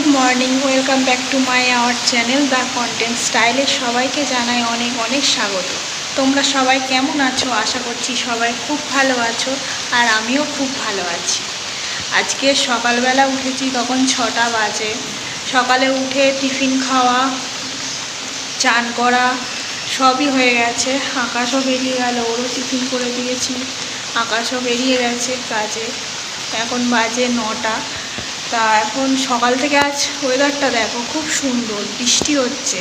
Good morning, welcome back to my our channel the content স্টাইলে সবাইকে জানাই অনেক অনেক স্বাগত। তোমরা সবাই কেমন আছো? আশা করছি সবাই খুব ভালো আছো আর আমিও খুব ভালো আছি। আজকে সকালবেলা উঠেছি তখন ছটা বাজে। সকালে উঠে টিফিন খাওয়া, চান করা, সবই হয়ে গেছে। আকাশও বেরিয়ে গেল, ওরও টিফিন করে দিয়েছি। আকাশও বেরিয়ে গেছে কাজে। এখন বাজে নটা। তা এখন সকাল থেকে আজ ওয়েদারটা দেখো খুব সুন্দর বৃষ্টি হচ্ছে।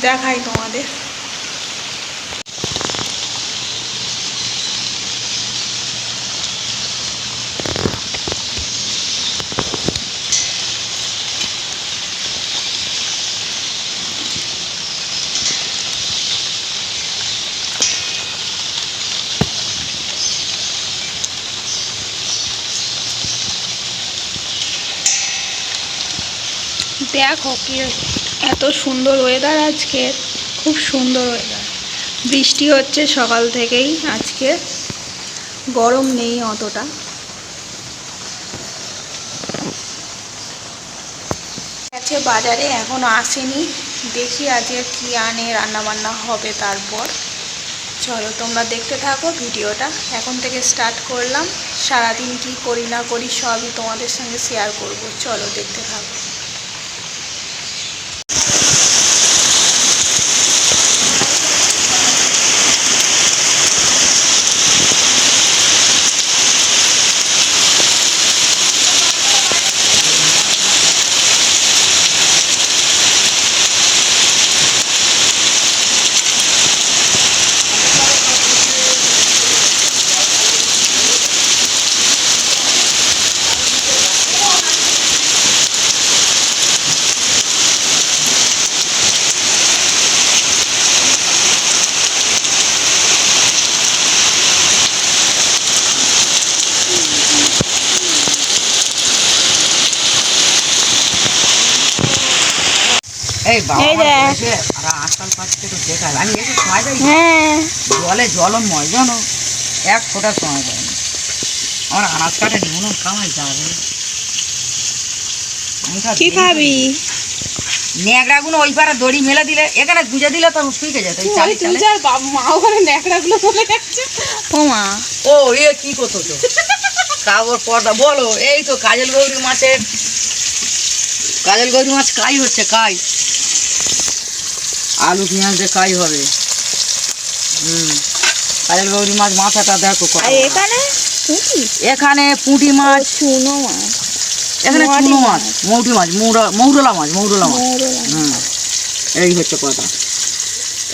দেখাই তোমাদের। দেখো কি এত সুন্দর ওয়েদার আজকে, খুব সুন্দর ওয়েদার বৃষ্টি হচ্ছে সকাল থেকেই আজকে, গরম নেই অতটা। বাজারে এখনও আসেনি, দেখি আজকে কি আনে রান্না বান্না হবে তারপর। চলো তোমরা দেখতে থাকো ভিডিওটা। এখন থেকে স্টার্ট করলাম। সারাদিন কি করি না করি সবই তোমাদের সঙ্গে শেয়ার করব। চলো দেখতে থাকো এই বাবা এই আমার দেখ। বলেছে, আর আজকাল পাচ্ছে তো দেখাল আমি এসে সময় পাই হ্যাঁ। জলে জলময় জানো? এক ফোটার সময় পাই আমার আনাজ কাটে নুন কামাই যাবে। কি খাবি ন্যাকড়াগুলো ওই পারে দড়ি মেলে দিলে এখানে গুজে দিলে তো শুকে যেত। মা ওখানে ন্যাকড়াগুলো বলে যাচ্ছে। ও মা। ও এ কি করতো তো কাগজ পর্দা বলো। এই তো কাজল গৌরী মাছের কাজল গৌরী মাছ কাই হচ্ছে? কাই? আলু পেঁয়াজ দিয়ে কাই হবে। হুম। কাজল গৌরী মাছ মাথাটা দেখো এখানে পুঁটি? এখানে পুঁটি মাছ। চুনো মাছ। এখানে চুনো মাছ। মৌটি মাছ মৌরা মৌরলা মাছ মৌরলা মাছ। হুম। এই হচ্ছে কথা।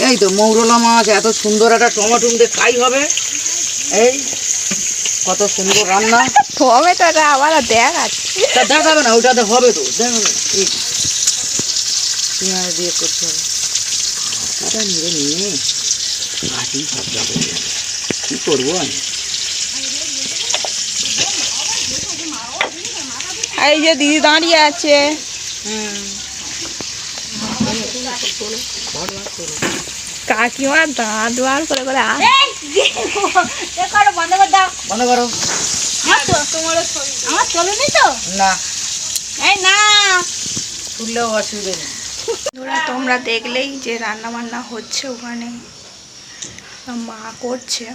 এই তো মৌরলা মাছ এত সুন্দর একটা টমেটো দিয়ে কাই হবে। এই কত সুন্দর রান্না। টমেটোটা আবার দেখাচ্ছে। তা দেখাবে না ওটাতে হবে তো দেখাবে পেঁয়াজ দিয়ে করতে হবে। কাটা নিয়ে নিয়ে যাবে কী করব আমি? এই যে দিদি দাঁড়িয়ে আছে। কাকিমা দাঁত বার করে করে আস বন্ধ করো আমার চলেনি তো? না। এই না। তুললেও অসুবিধা নেই। বন্ধুরা তোমরা দেখলেই যে রান্না বান্না হচ্ছে ওখানে। মা করছে।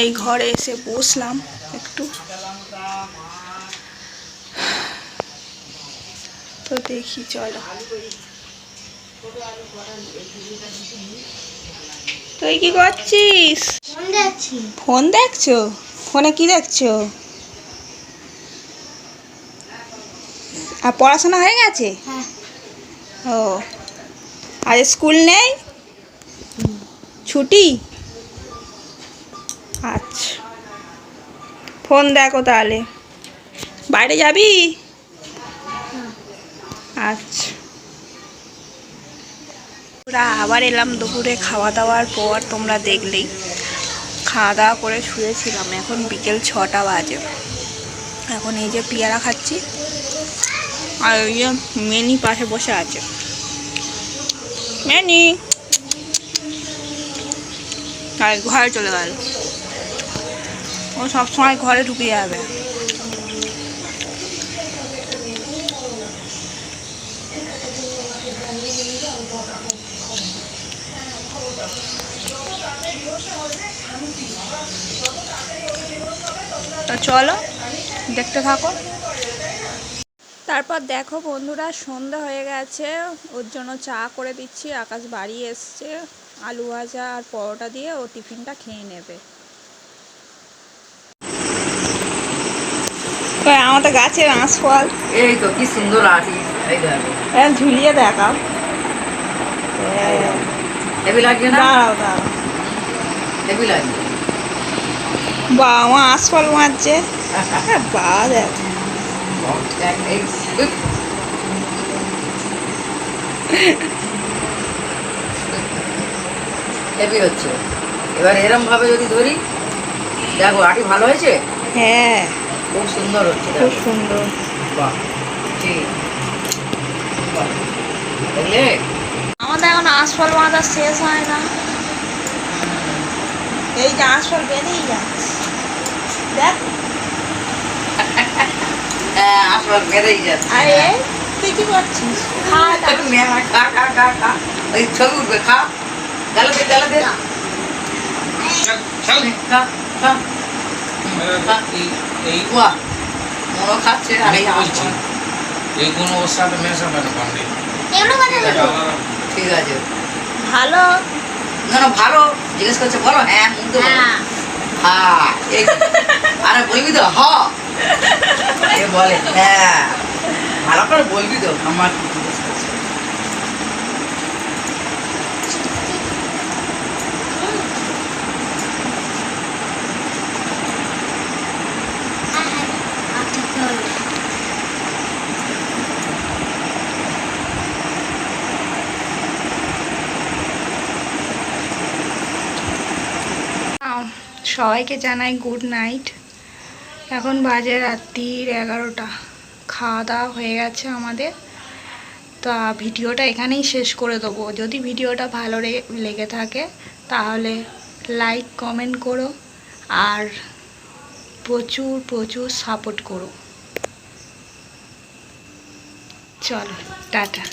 এই ঘরে এসে বসলাম একটু। তো দেখি চলো। তুই কি করছিস? ফোন দেখছ? ফোনে কি দেখছ? আর পড়াশোনা হয়ে গেছে? হ্যাঁ। ও। আর স্কুল নেই? ছুটি? আচ্ছা। ফোন দেখো তাহলে। বাইরে যাবি? আচ্ছা। আমরা আবার এলাম দুপুরে খাওয়া দাওয়ার পর তোমরা দেখলেই। খাওয়া দাওয়া করে শুয়েছিলাম এখন বিকেল ছটা বাজে। এখন এই যে পেয়ারা খাচ্ছি। আর ইয়ে মেনি পাশে বসে আছে। মেনি! তাই ঘরে চলে গেল। ও সবসময় ঘরে ঢুকে যাবে। তা চলো, দেখতে থাকো। তারপর দেখো বন্ধুরা সন্ধ্যা হয়ে গেছে। ওর জন্য চা করে দিচ্ছি আকাশ বাড়ি এসছে। আলু ভাজা আর পরোটা দিয়ে ও টিফিনটা খেয়ে নেবে। আমাদের গাছের আঁশফল। এই তো কি সুন্দর আটি এই দেখো। ঝুলিয়ে দেখাও। দাঁড়াও দাঁড়াও। হেভি বা আমার আঁশফল মারছে। বা দেখ। হেভি হচ্ছে। এবার এরম ভাবে যদি ধরি দেখো আটি ভালো হয়েছে? হ্যাঁ। খুব সুন্দর হচ্ছে খুব সুন্দর। বাহ। ঠিক দেখলে? আমাদের এখন আঁশফল বাঁধা শেষ হয় না। এই যে আঁশফল বেঁধেই যাচ্ছে। দেখ। আসল বেড়েই যাচ্ছে আর তুই কি করছিস? খা এটা। একটু নে, না, খা খা খা খা। ওই ছবি উঠবে খা। গালে দে গালে দে। খা খা এই এই মনো খাচ্ছে আর এই বলছি এই কোন অবস্থাতে মেশাবে না পান্ডে ঠিক আছে। ভালো। না ভালো। জিজ্ঞেস করছে বলো হ্যাঁ মুখ তো বলো। হ্যাঁ আরে বলবি তো হ বলে হ্যাঁ ভালো করে বলবি তো আমার কি জিজ্ঞেস করছে আম, সবাইকে জানাই গুড নাইট এখন বাজে রাত্রির এগারোটা। খাওয়া দাওয়া হয়ে গেছে আমাদের। তা ভিডিওটা এখানেই শেষ করে দেবো। যদি ভিডিওটা ভালো লেগে থাকে, তাহলে লাইক কমেন্ট করো। আর প্রচুর প্রচুর সাপোর্ট করো। চলো, টাটা।